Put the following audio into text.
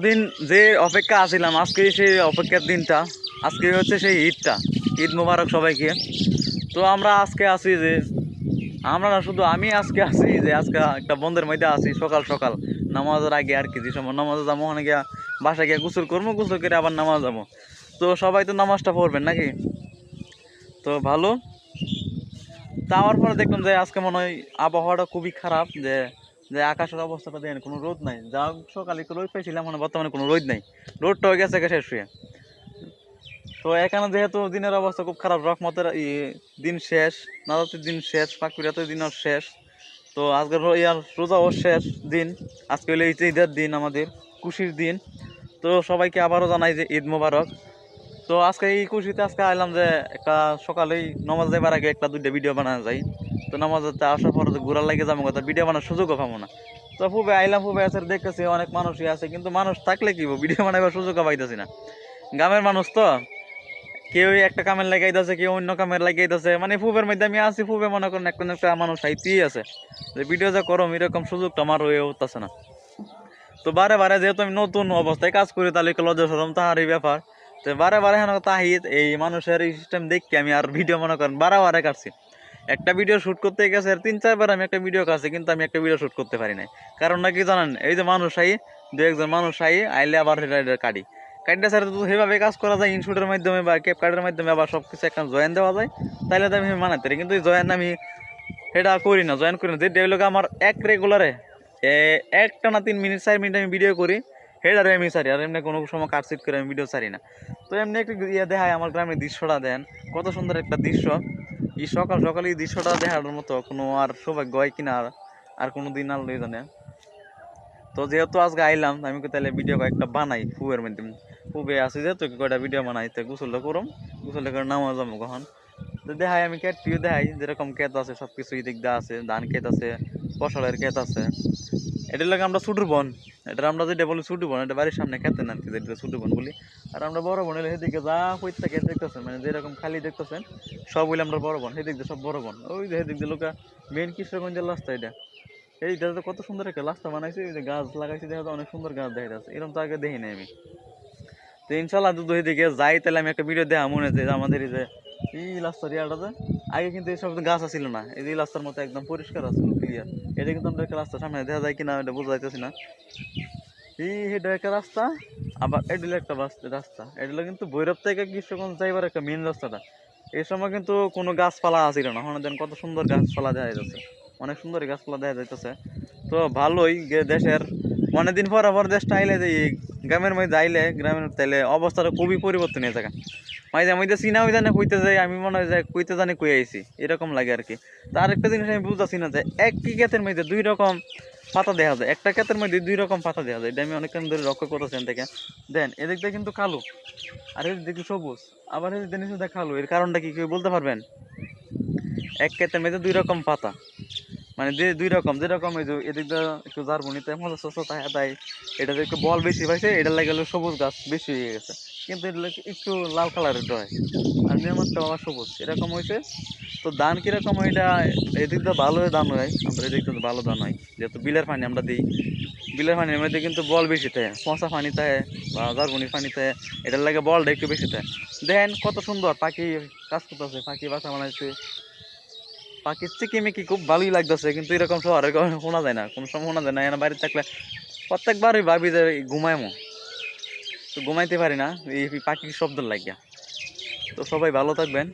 দিন যে অপেক্ষা আছিলাম, আজকে সেই অপেক্ষার দিনটা। আজকে হচ্ছে সেই ঈদটা, ঈদ মুবারক সবাইকে। তো আমরা আজকে আছি যে, আমরা না শুধু আমি আজকে আছি যে, আজকে একটা বন্ধের মধ্যে আছি, সকাল সকাল। নামাজের আগে আর কি, যে সময় নামাজে যাব, ওখানে গিয়া বাসায় গিয়ে গোসল করব, গোসল করে আবার নামাজ যাব। তো সবাই তো নামাজটা পড়বেন নাকি? তো ভালো। যাওয়ার পরে দেখলাম যে আজকে মনে হয় আবহাওয়াটা খুবই খারাপ, যে যে আকাশের অবস্থাটা দেখেন, কোনো রোদ নাই। যা সকালে রোদ পেয়েছিলাম মানে বর্তমানে কোনো রোদ নাই। রোদটা হয়ে গেছে শেষ তো এখানে যেহেতু দিনের অবস্থা খুব খারাপ, রহমতের দিন শেষ, নাজাতের দিন শেষ পাকুড়াতের দিনও শেষ। তো আজকের র- ইয়ার রোজাও শেষ দিন। আজকে হলো ঈদ- ঈদের দিন আমাদের, খুশির দিন। তো সবাইকে আবারও জানাই যে ঈদ মোবারক। তো আজকে এই খুশিতে আজকে আইলাম যে একটা সকালেই নমাজ যাবার আগে একটা দুইটা ভিডিও বানানো যায়। তো নামাজতে আসার পরে ঘোরার লাগে যাব কথা ভিডিও বানানোর সুযোগও পাবো না। তো ফুবে আইলাম, ফুবে আছে, দেখতেছি অনেক মানুষই আছে, কিন্তু মানুষ থাকলে কি ভিডিও বানাবার সুযোগও পাইতেছি না। গ্রামের মানুষ তো কেউ একটা কামের লাগাইতেছে, কেউ অন্য কামের লাগাইতেছে। মানে ফুবের মধ্যে আমি আছি, ফুবে মনে করেন একটা একটা মানুষ আইতেই আছে। যে ভিডিও যা করম, এরকম সুযোগটা আমার হয়ে উঠতেছে না। তো বারে বারে যেহেতু আমি নতুন অবস্থায় কাজ করি, তাহলে লজ্জা সরম তাহারই ব্যাপার। তো বারে বারে হেন তাহিদ, এই মানুষের এই সিস্টেম দেখি আমি আর ভিডিও মনে করেন বারে বারে কাটছি। একটা ভিডিও শুট করতে গেছে, আর তিন চারবার আমি একটা ভিডিও কাটছি কিন্তু আমি একটা ভিডিও শুট করতে পারি নাই। কারণ নাকি জানেন, এই যে মানুষ আই, দু একজন মানুষ আই, আইলে আবার এটা কাটি। কাটতে স্যার তো সেভাবে কাজ করা যায় ইনশুটের মাধ্যমে বা ক্যাপ কার্ডের মাধ্যমে আবার সব কিছু একটা জয়েন দেওয়া যায় তাহলে তো আমি মানাতে পারি। কিন্তু জয়েন আমি সেটা করি না জয়েন করি না। যে ডেভেলপ আমার এক রেগুলারে একটা না তিন মিনিট চার মিনিট আমি ভিডিও করি সেটারে আমি সারি আর এমনি কোনো সময় কাটসিট করে আমি ভিডিও সারি না। তো এমনি একটু ইয়ে দেখায় আমার গ্রামের দৃশ্যটা দেন, কত সুন্দর একটা দৃশ্য। এই সকাল সকালে এই দৃশ্যটা দেখার মতো কোনো আর সৌভাগ্য হয় কিনা আর কোনো দিন আর লই জানে তো যেহেতু আজকে আইলাম, আমি তাহলে ভিডিও কয়েকটা বানাই ফুবের মধ্যে। ফুবে আছে যেহেতু কয়টা ভিডিও বানাই, তো গোসলটা করম। গোসলটা করে নামাজ যাব কখন। তো দেখাই আমি কেটটিও দেখাই, যেরকম ক্ষেত আছে সব কিছু দিক দিয়ে আছে, ধান ক্ষেত আছে, ফসলের ক্ষেত আছে। এটা লাগে আমরা ছোটর বন। এটা আমরা যেটা বলি ছোট বন, এটা বাড়ির সামনে খেতে না যেটা ছোট বন বলি। আর আমরা বড় বন সেদিকে যা হইতে থাকে দেখতেছেন মানে যেরকম খালি দেখতেছেন, সব হইলে আমরা বড় বন, সেদিক দিয়ে সব বড় বন। ওই যে সেদিক দিয়ে লোকা মেন কিশোরগঞ্জের রাস্তা এটা। এইটা তো কত সুন্দর একটা রাস্তা বানাইছে, এই যে গাছ লাগাইছে, দেখা অনেক সুন্দর গাছ দেখা যাচ্ছে, এরকম তো আগে দেখি নাই আমি। তো ইনশাল্লাহ যদি যাই, তাহলে আমি একটা ভিডিও দেখা মনে হচ্ছে যে আমাদের এই যে, এই রাস্তার ইয়াটাতে আগে কিন্তু এইসব গাছ ছিল না। এই যে রাস্তার মতো একদম পরিষ্কার আছে ক্লিয়ার এটা কিন্তু আমরা একটা রাস্তা সামনে দেখা যায় কিনা এটা বোঝা যাইতেছি না। এটা একটা রাস্তা, আবার এটা একটা রাস্তা। এটা কিন্তু ভৈরব থেকে কৃষ্ণগঞ্জ যাইবার একটা মেন রাস্তাটা। এই সময় কিন্তু কোনো গাছপালা আছিল না। ওখানে দেন কত সুন্দর গাছপালা দেখা যাচ্ছে অনেক সুন্দর গাছপালা দেখা যাইতেছে। তো ভালোই দেশের অনেকদিন পর আবার দেশটা আইলে যে গ্রামের মধ্যে আইলে, গ্রামের তাইলে অবস্থাটা খুবই পরিবর্তন হয়ে থাকে মাঝে মধ্যে চিনা হয়ে জানে কইতে যাই, আমি মনে হয় যে কইতে জানি কই আইছি। এরকম লাগে আর কি তার একটা জিনিস আমি বুঝতেছি না যে একই ক্ষেতের মধ্যে দুই রকম পাতা দেখা যায়। একটা ক্ষেতের মধ্যে দুই রকম পাতা দেখা যায়। এটা আমি অনেকক্ষণ ধরে লক্ষ্য করতেছেন থেকে। দেন এদিক দিয়ে কিন্তু কালো, আর এদিক দিয়ে সবুজ। আবার এদিক দিয়ে কালো। এর কারণটা কি কেউ বলতে পারবেন? এক ক্ষেতের মধ্যে দুই রকম পাতা। মানে যে দুই রকম যেরকম এই যে এদিক দিয়ে একটু জারবনিতে মজা সস্তা তাই এটা যে একটু বল বেশি পাইছে এটা লাগে সবুজ গাছ বেশি হয়ে গেছে। কিন্তু একটু লাল কালারের হয় আর নিয়মটা আবার সবুজ। এরকম হয়েছে। তো ধান কীরকম এটা এদিক দিয়ে ভালো ধান হয় আমরা এদিক দিয়ে ভালো ধান হয়। যেহেতু বিলের পানি আমরা দিই। বিলের পানির মধ্যে কিন্তু বল বেশি থাকে। পচা পানি থাকে বা জারবনির পানি থাকে। এটার লাগে বলটা একটু বেশি থাকে। দেখেন কত সুন্দর পাখি কাজ করতেছে। পাখি বাসা বানাইছে। পাখির চিকিমিকি খুব ভালোই লাগতেছে। কিন্তু এরকম শহরে কখনো শোনা যায় না। কোনো সময় শোনা যায় না। এখানে বাড়িতে থাকলে প্রত্যেকবারই ভাবি যে ঘুমাইমো। তো ঘুমাইতে পারি না এই পাখির শব্দ লাগিয়া। তো সবাই ভালো থাকবেন।